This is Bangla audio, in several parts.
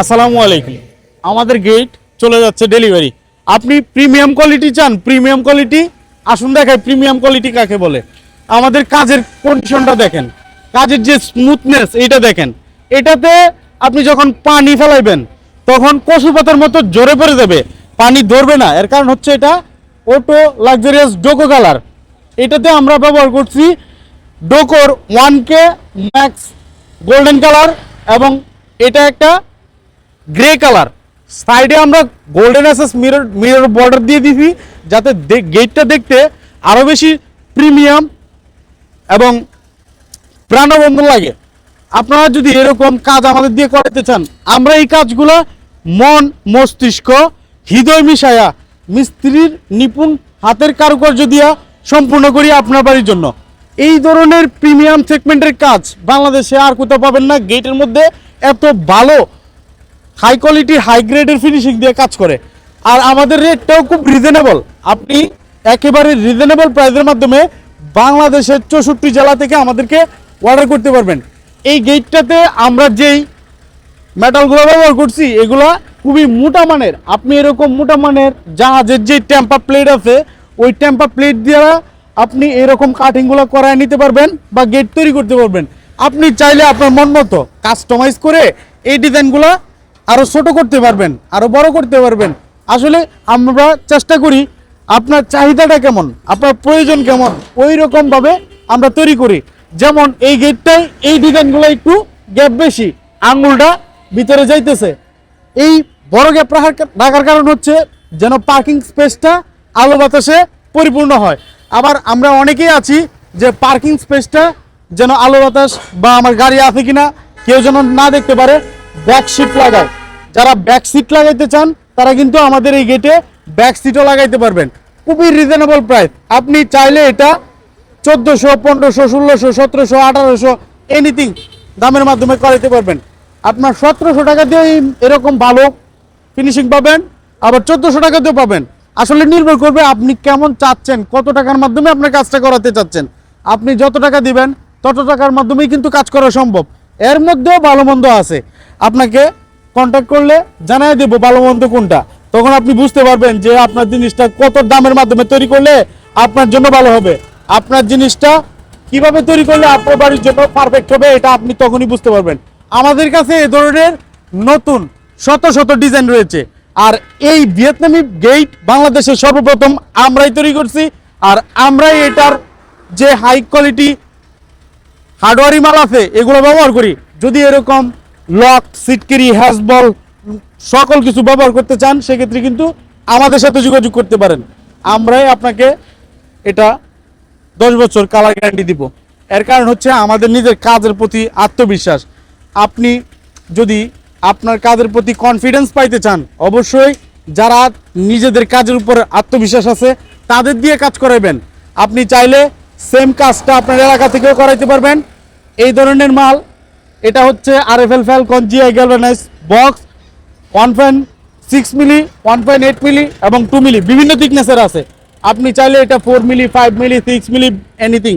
আসসালামু আলাইকুম। আমাদের গেট চলে যাচ্ছে ডেলিভারি আপনি প্রিমিয়াম কোয়ালিটি চান প্রিমিয়াম কোয়ালিটি আসুন দেখাই প্রিমিয়াম কোয়ালিটি কাকে বলে। আমাদের কাজের কন্ডিশনটা দেখেন। কাজের যে স্মুথনেস এটা দেখেন। এটাতে আপনি যখন পানি ফেলাইবেন, তখন কচু পাতার মতো জোরে পড়ে যাবে। পানি ধরবে না। এর কারণ হচ্ছে এটা অটো লাক্সারিয়াস ডোকো কালার এটাতে আমরা ব্যবহার করছি ডোকোর one K max golden colour এবং এটা একটা গ্রে কালার। সাইডে আমরা গোল্ডেন অ্যাসেস মিরর মিরর বর্ডার দিয়ে দিছি, যাতে গেটটা দেখতে আরও বেশি প্রিমিয়াম এবং প্রাণবন্ধ লাগে। আপনারা যদি এরকম কাজ আমাদের দিয়ে করাতে চান, আমরা এই কাজগুলো মন, মস্তিষ্ক, হৃদয় মিশায়া মিস্ত্রির নিপুণ হাতের কারুকার্য দিয়া সম্পূর্ণ করি আপনার বাড়ির জন্য। এই ধরনের প্রিমিয়াম সেগমেন্টের কাজ বাংলাদেশে আর কোথাও পাবেন না। গেটের মধ্যে এত ভালো হাই কোয়ালিটি হাই গ্রেডের ফিনিশিং দিয়ে কাজ করে। আর আমাদের রেটটাও খুব রিজনেবল আপনি একেবারে রিজনেবল প্রাইসের মাধ্যমে বাংলাদেশের চৌষট্টি জেলা থেকে আমাদেরকে অর্ডার করতে পারবেন। এই গেটটাতে আমরা যেই মেটালগুলো ব্যবহার করছি, এগুলা খুবই মোটা মানের। আপনি এরকম মোটা মানের জাহাজের যে টেম্পা প্লেট আছে, ওই টেম্পা প্লেট দিয়ে আপনি এরকম কাটিংগুলো করায় নিতে পারবেন বা গেট তৈরি করতে পারবেন। আপনি চাইলে আপনার মন মতো কাস্টমাইজ করে এই ডিজাইনগুলো আরও ছোট করতে পারবেন আরও বড় করতে পারবেন। আসলে আমরা চেষ্টা করি আপনার চাহিদাটা কেমন, আপনার প্রয়োজন কেমন, ওই রকমভাবে আমরা তৈরি করি। যেমন এই গেটটাই এই ডিজাইনগুলো একটু গ্যাপ বেশি, আঙুলটা ভিতরে যাইতেছে। এই বড় গ্যাপ রাখার রাখার কারণ হচ্ছে যেন পার্কিং স্পেসটা আলো বাতাসে পরিপূর্ণ হয়। আবার আমরা অনেকেই আছি যে পার্কিং স্পেসটা যেন আলো বাতাস বা আমার গাড়ি আছে কিনা কেউ যেন না দেখতে পারে ব্যাক সিট লাগায় যারা ব্যাক সিট লাগাইতে চান, তারা কিন্তু আমাদের এই গেটে ব্যাক সিটও লাগাইতে পারবেন। খুবই রিজনেবল প্রাইস আপনি চাইলে এটা চোদ্দোশো, পনেরোশো, ষোলোশো, সতেরোশো, আঠারোশো এনিথিং দামের মাধ্যমে করাইতে পারবেন। আপনার সতেরোশো টাকা দিয়ে এরকম ভালো ফিনিশিং পাবেন, আবার চোদ্দোশো টাকা দিয়েও পাবেন। আসলে নির্ভর করবে আপনি কেমন চাচ্ছেন, কত টাকার মাধ্যমে আপনার কাজটা করাতে চাচ্ছেন। আপনি যত টাকা দিবেন, তত টাকার মাধ্যমেই কিন্তু কাজ করা সম্ভব। এর মধ্যেও ভালো মন্দ আছে। আপনাকে কন্ট্যাক্ট করলে জানাই দেবো ভালো মন্দ কোনটা। তখন আপনি বুঝতে পারবেন যে আপনার জিনিসটা কত দামের মাধ্যমে তৈরি করলে আপনার জন্য ভালো হবে। আপনার জিনিসটা কীভাবে তৈরি করলে আপনার বাড়ির জন্য পারফেক্ট হবে এটা আপনি তখনই বুঝতে পারবেন। আমাদের কাছে এ ধরনের নতুন শত শত ডিজাইন রয়েছে। আর এই ভিয়েতনামি গেট বাংলাদেশে সর্বপ্রথম আমরাই তৈরি করছি। আর আমরাই এটার যে হাই কোয়ালিটি হার্ডওয়ারি মাল আছে, এগুলো ব্যবহার করি। যদি এরকম লক, সিটকিরি হ্যাসবল সকল কিছু ব্যবহার করতে চান, সেক্ষেত্রে কিন্তু আমাদের সাথে যোগাযোগ করতে পারেন। আমরাই আপনাকে এটা দশ বছর কালার গ্যারান্টি দিব। এর কারণ হচ্ছে আমাদের নিজের কাজের প্রতি আত্মবিশ্বাস। আপনি যদি আপনার কাজের প্রতি কনফিডেন্স পাইতে চান, অবশ্যই যারা নিজেদের কাজের উপর আত্মবিশ্বাস আছে, তাদের দিয়ে কাজ করাবেন আপনি চাইলে সেম কাজটা আপনার এলাকা থেকেও করাইতে পারবেন। এই ধরনের মাল, এটা হচ্ছে R F L Falcon GI galvanise box one point six milli one point eight milli এবং টু মিলি বিভিন্ন থিকনেসের আছে। আপনি চাইলে এটা four milli five milli six milli anything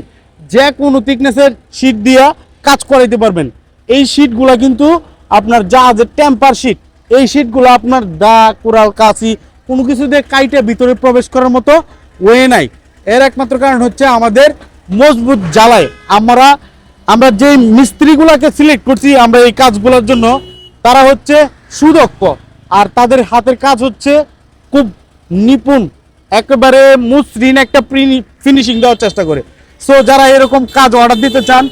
যে কোনো থিকনেসের শিট দিয়া কাজ করাইতে পারবেন। এই শিটগুলা কিন্তু আপনার যা জাহাজের টেম্পার শিট এই শিটগুলো আপনার দা কোরাল কাশি কোনো কিছু দিয়ে কাইটে ভিতরে প্রবেশ করার মতো ওয়ে নাই। এর একমাত্র কারণ হচ্ছে আমাদের মজবুত জ্বালায়। আমরা আমরা যে মিস্ত্রিগুলাকে সিলেক্ট করছি, আমরা এই কাজগুলোর জন্য, তারা হচ্ছে সুদক্ষ। আর তাদের হাতের কাজ হচ্ছে খুব নিপুণ, একেবারে মসৃণ একটা ফিনিশিং দেওয়ার চেষ্টা করে। সো যারা এরকম কাজ অর্ডার দিতে চান,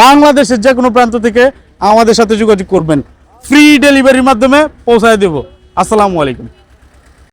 বাংলাদেশের যে কোনো প্রান্ত থেকে আমাদের সাথে যোগাযোগ করবেন। ফ্রি ডেলিভারির মাধ্যমে পৌঁছায় দেব। আসসালামু আলাইকুম।